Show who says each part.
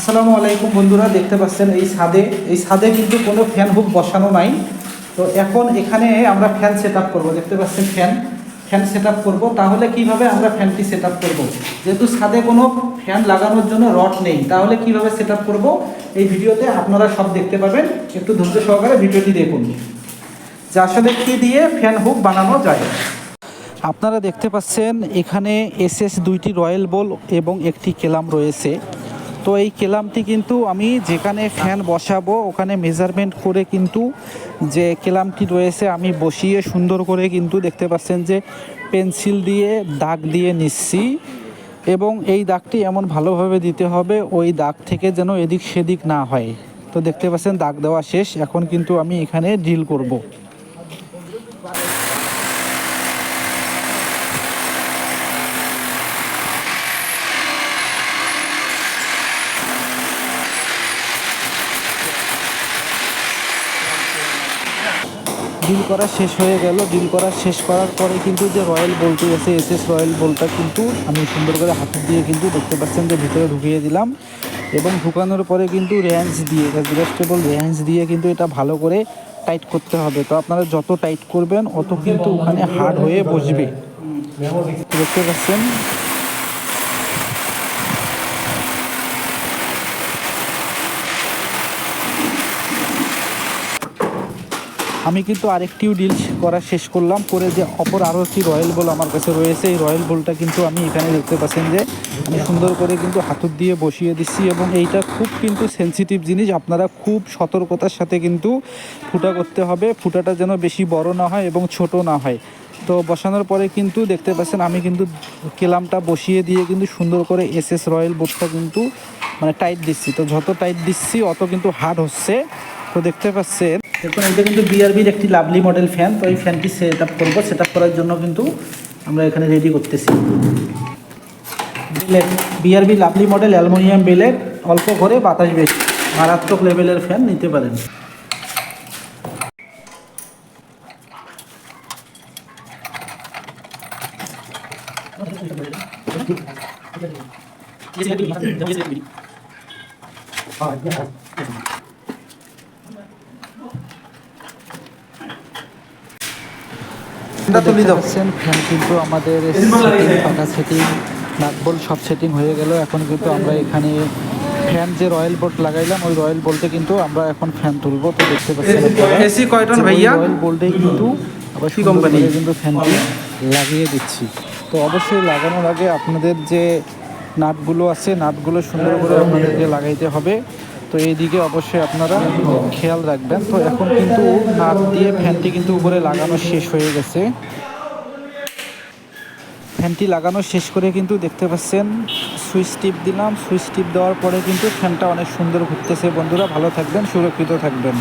Speaker 1: আসসালামু আলাইকুম বন্ধুরা, দেখতে পাচ্ছেন এই ছাদে। এই ছাদে কিন্তু কোনো ফ্যান হুক বসানো নাই। তো এখন এখানে আমরা ফ্যান সেট আপ করব। দেখতে পাচ্ছেন ফ্যান ফ্যান সেট আপ করব। তাহলে কীভাবে আমরা ফ্যানটি সেট আপ করব? যেহেতু ছাদে কোনো ফ্যান লাগানোর জন্য রড নেই, তাহলে কীভাবে সেট আপ করব? এই ভিডিওতে আপনারা সব দেখতে পাবেন। একটু ধৈর্য সহকারে ভিডিওটি দেখুন। যে আসলে কী দিয়ে ফ্যান হুক বানানো যায়। আপনারা দেখতে পাচ্ছেন এখানে এসএস দুইটি রয়্যাল বল এবং একটি কেলাম রয়েছে। তো এই কেলামটি কিন্তু আমি যেখানে ফ্যান বসাবো, ওখানে মেজারমেন্ট করে কিন্তু যে কেলামটি রয়েছে আমি বসিয়ে সুন্দর করে কিন্তু দেখতে পাচ্ছেন যে পেন্সিল দিয়ে দাগ দিয়ে নিচ্ছি এবং এই দাগটি এমন ভালোভাবে দিতে হবে ওই দাগ থেকে যেন এদিক সেদিক না হয় তো দেখতে পাচ্ছেন দাগ দেওয়া শেষ, এখন কিন্তু আমি এখানে ড্রিল করব। ডিল করা শেষ হয়ে গেল। ডিল করা শেষ করার পরে কিন্তু যে রয়্যাল বলটি আছে এস এস রয়্যাল বলটা কিন্তু আমি সুন্দর করে হাত দিয়ে কিন্তু দেখতে পাচ্ছেন যে ভিতরে ঢুকিয়ে দিলাম। এবং ঢুকানোর পরে কিন্তু রেঞ্জ দিয়ে অ্যাডজাস্টেবল রেঞ্জ দিয়ে কিন্তু এটা ভালো করে টাইট করতে হবে। তো আপনারা যত টাইট করবেন, অত কিন্তু ওখানে হার্ড হয়ে বসবে। দেখতে পাচ্ছেন? আমি কিন্তু আরেকটিও ডিল করা শেষ করলাম করে যে অপর আরও একটি রয়্যাল বল আমার কাছে রয়েছে। এই রয়্যাল বলটা কিন্তু আমি এখানে দেখতে পাচ্ছেন যে, আমি সুন্দর করে কিন্তু হাতুর দিয়ে বসিয়ে দিচ্ছি এবং এইটা খুব কিন্তু সেনসিটিভ জিনিস। আপনারা খুব সতর্কতার সাথে কিন্তু ফুটা করতে হবে। ফুটাটা যেন বেশি বড় না হয় এবং ছোট না হয়। তো বসানোর পরে কিন্তু দেখতে পাচ্ছেন আমি কিন্তু কেলামটা বসিয়ে দিয়ে কিন্তু সুন্দর করে এস এস রয়্যাল বোর্ডটা কিন্তু মানে টাইট দিচ্ছি। তো যত টাইট দিচ্ছি, অত কিন্তু হার্ড হচ্ছে। তো দেখতে পাচ্ছেন দেখুন এটা কিন্তু বিআরবির একটি লাভলি মডেল ফ্যান তো এই ফ্যানটি সেট আপ করব সেট আপ করার জন্য কিন্তু আমরা এখানে রেডি করতেছি বেলেট বিআরবি লাভলি মডেল অ্যালুমিনিয়াম বেলেট অল্প করে বাতাস বেশি মারাত্মক লেভেলের ফ্যান নিতে পারেন তুলি ফ্যান কিন্তু আমাদের সেটিং পাকা সেটিং নাটবল সব সেটিং হয়ে গেল। এখন কিন্তু আমরা এখানে ফ্যান যে রয়্যাল বোল্ট লাগাইলাম ওই রয়্যাল বোল্টে কিন্তু আমরা এখন ফ্যান তুলবো। তো দেখতে পাচ্ছেন
Speaker 2: এসি কয় টন ভাইয়া?
Speaker 1: রয়্যাল বোল্টেই কিন্তু আবার
Speaker 2: কি কোম্পানি?
Speaker 1: কিন্তু ফ্যানটি লাগিয়ে দিচ্ছি। তো অবশ্যই লাগানোর আগে আপনাদের যে নাটগুলো আছে নাটগুলো সুন্দর করে আপনাদেরকে লাগাইতে হবে। তো এই দিকে অবশ্যই আপনারা খেয়াল রাখবেন। তো এখন কিন্তু নাট দিয়ে ফ্যানটি কিন্তু উপরে লাগানো শেষ হয়ে গেছে। ফ্যানটি লাগানো শেষ করে কিন্তু দেখতে পাচ্ছেন, সুইচ টিপ দিলাম। সুইচ টিপ দেওয়ার পরে কিন্তু ফ্যানটা অনেক সুন্দর ঘুরতেছে। বন্ধুরা ভালো থাকবেন, সুরক্ষিত থাকবেন।